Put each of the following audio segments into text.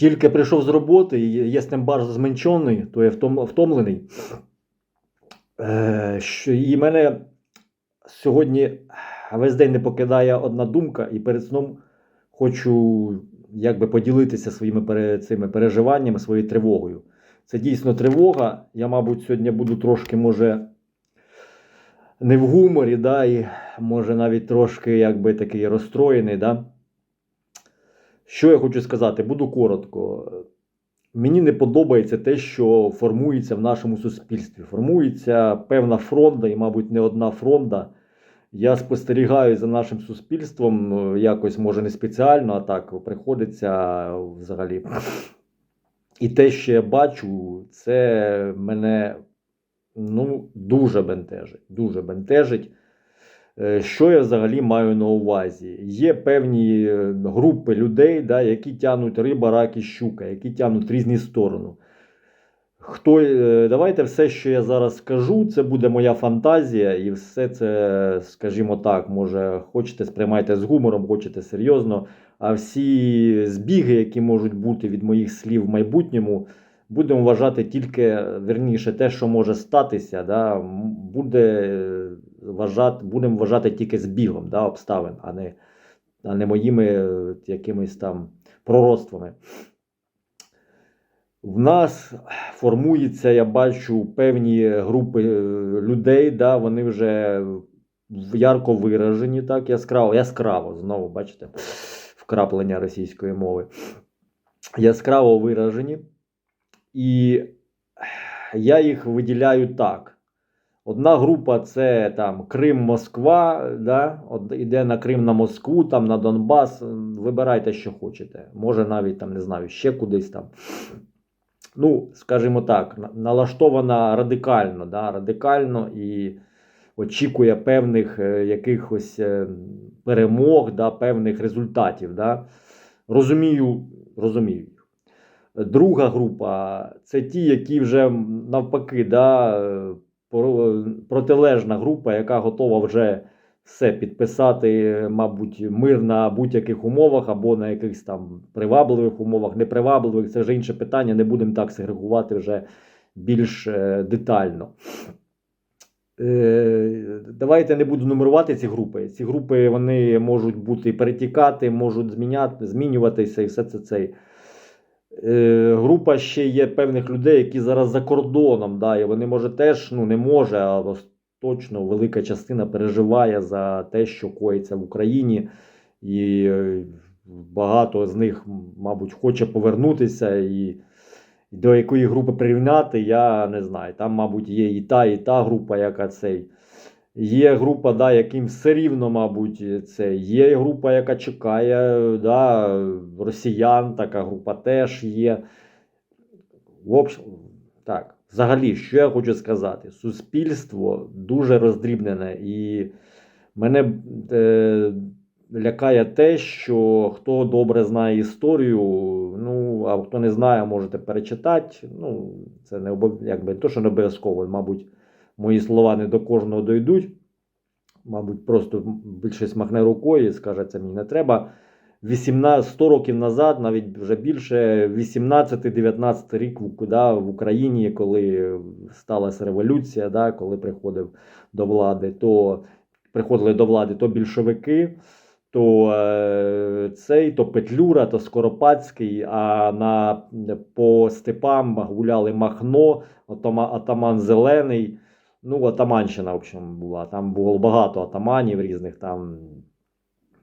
Тільки прийшов з роботи, і є з ним бар зменшений, то я втом, втомлений. Е, що, і мене сьогодні весь день не покидає одна думка, і перед сном хочу якби поділитися своїми цими переживаннями, своєю тривогою. Це дійсно тривога. Я, мабуть, сьогодні буду трошки, може, не в гуморі, да, і може навіть трошки якби такий розстроєний. Да? Що я хочу сказати? Буду коротко. Мені не подобається те, що формується в нашому суспільстві. Формується певна фронта, і, мабуть, не одна фронта. Я спостерігаю за нашим суспільством е, якось, може, не спеціально, а так приходиться взагалі. І те, що я бачу, це мене ну, дуже бентежить. Дуже бентежить. Е, Що я взагалі маю на увазі? Є певні е, групи людей, да, які тягнуть риба, рак і щука, які тягнуть різні сторони. Хто, е, давайте все, що я зараз скажу, це буде моя фантазія, і все це, скажімо так, може, хочете сприймайте з гумором, хочете серйозно. А всі збіги, які можуть бути від моїх слів в майбутньому, будемо вважати тільки верніше те, що може статися, да, буде вважати, будемо вважати тільки збігом да, обставин, а не, а не моїми е, якимись там пророцтвами. В нас формується, я бачу, певні групи е, людей, да, вони вже ярко виражені, так, яскраво, яскраво, знову, бачите, вкраплення російської мови. Яскраво виражені. І я їх виділяю так. Одна група це там Крим, Москва, да? от іде на Крим на Москву, там на Донбас. Вибирайте, що хочете. Може, навіть там, не знаю, ще кудись там. Ну, скажімо так, налаштована радикально, да? радикально і очікує певних е, якихось е, перемог, да? певних результатів. Да? Розумію, розумію. Друга група це ті, які вже навпаки, да, е, протилежна група, яка готова вже все підписати, мабуть, мир на будь-яких умовах або на якихось там привабливих умовах, непривабливих. Це вже інше питання. Не будемо так сегрегувати вже більш е, детально. Е, Давайте не буду нумерувати ці групи. Ці групи вони можуть бути перетікати, можуть змінюватися і все це цей. Е, група ще є певних людей, які зараз за кордоном, да, і вони може теж ну не може, а точно велика частина переживає за те, що коїться в Україні, і е, багато з них, мабуть, хоче повернутися. І до якої групи прирівняти, я не знаю. Там, мабуть, є і та, і та група, яка цей. Є група, да, яким все рівно, мабуть, це. Є група, яка чекає, да, росіян, така група теж є. В общем, так, взагалі, що я хочу сказати? Суспільство дуже роздрібнене, і мене е, лякає те, що хто добре знає історію, ну, а хто не знає, можете перечитати. Ну, це не обов... якби то, що не обов'язково, мабуть, мої слова не до кожного дойдуть. Мабуть, просто більшість махне рукою і скаже, це мені не треба. 18, 100 років назад, навіть вже більше, 18-19 рік да, в Україні, коли сталася революція, да, коли приходив до влади, то приходили до влади то більшовики, то е, цей, то Петлюра, то Скоропадський, а на, по степам гуляли Махно, атаман Зелений. Ну, Атаманщина, в общем, була. Там було багато атаманів різних. Там,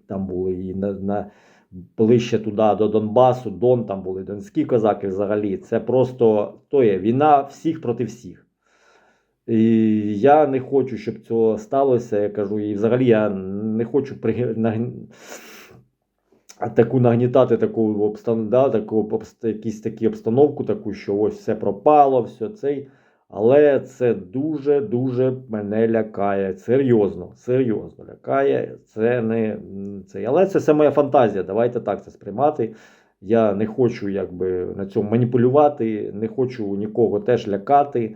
там були і на, на, ближче туди до Донбасу, Дон, там були донські козаки взагалі. Це просто то є війна всіх проти всіх. І я не хочу, щоб цього сталося. Я кажу, і взагалі я не хочу нагн- таку нагнітати таку обстан... да, таку якісь такі обстановку, таку, що ось все пропало, все цей. Але це дуже-дуже мене лякає. Серйозно, серйозно лякає. Це не це. Але це все моя фантазія. Давайте так це сприймати. Я не хочу якби на цьому маніпулювати, не хочу нікого теж лякати,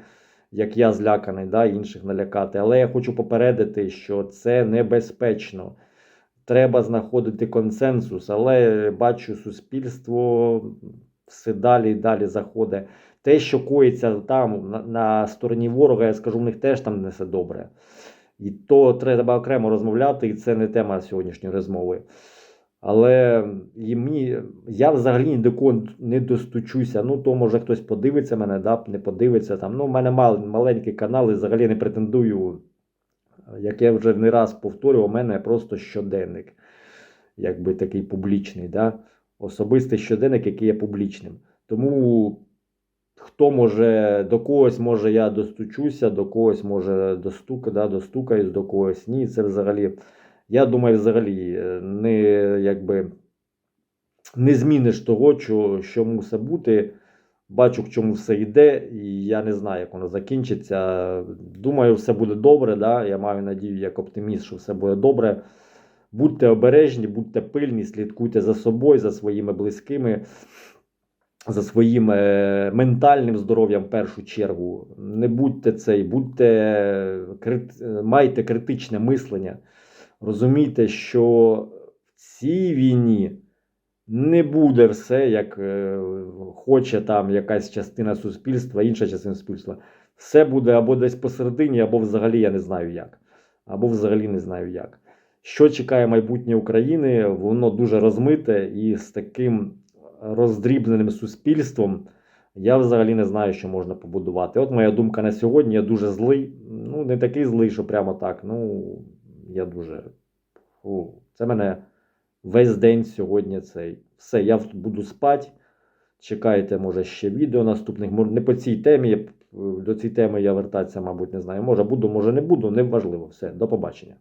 як я зляканий, да, інших налякати. Але я хочу попередити, що це небезпечно. Треба знаходити консенсус, але бачу, суспільство все далі і далі заходить. Те, що коїться там на, на стороні ворога, я скажу, в них теж там не все добре. І то треба окремо розмовляти, і це не тема сьогоднішньої розмови. Але і мені, я взагалі ні до кого не достучуся. Ну, то може хтось подивиться мене, да, не подивиться. Там. Ну, у мене мал, маленький канал і взагалі не претендую. Як я вже не раз повторював, у мене просто щоденник, якби такий публічний. Да? Особистий щоденник, який є публічним. Тому хто може до когось, може я достучуся, до когось може достука, да, достукаюсь, до когось ні. Це взагалі. Я думаю, взагалі е, не якби не зміниш того, що, що мусить бути. Бачу, к чому все йде, і я не знаю, як воно закінчиться. Думаю, все буде добре. Да? Я маю надію, як оптиміст, що все буде добре. Будьте обережні, будьте пильні, слідкуйте за собою, за своїми близькими, за своїм е, ментальним здоров'ям в першу чергу. Не будьте цей, будьте е, майте критичне мислення. Розумійте, що в цій війні не буде все, як е, хоче там якась частина суспільства, інша частина суспільства. Все буде або десь посередині, або взагалі я не знаю як. Або взагалі не знаю як. Що чекає майбутнє України, воно дуже розмите і з таким роздрібненим суспільством. Я взагалі не знаю, що можна побудувати. От моя думка на сьогодні. Я дуже злий. Ну, не такий злий, що прямо так. Ну, я дуже. Фу. Це мене весь день сьогодні цей. Все, я буду спати. Чекайте, може, ще відео наступних. Не по цій темі. До цієї теми я вертатися, мабуть, не знаю. Може буду, може не буду, не важливо. Все, до побачення.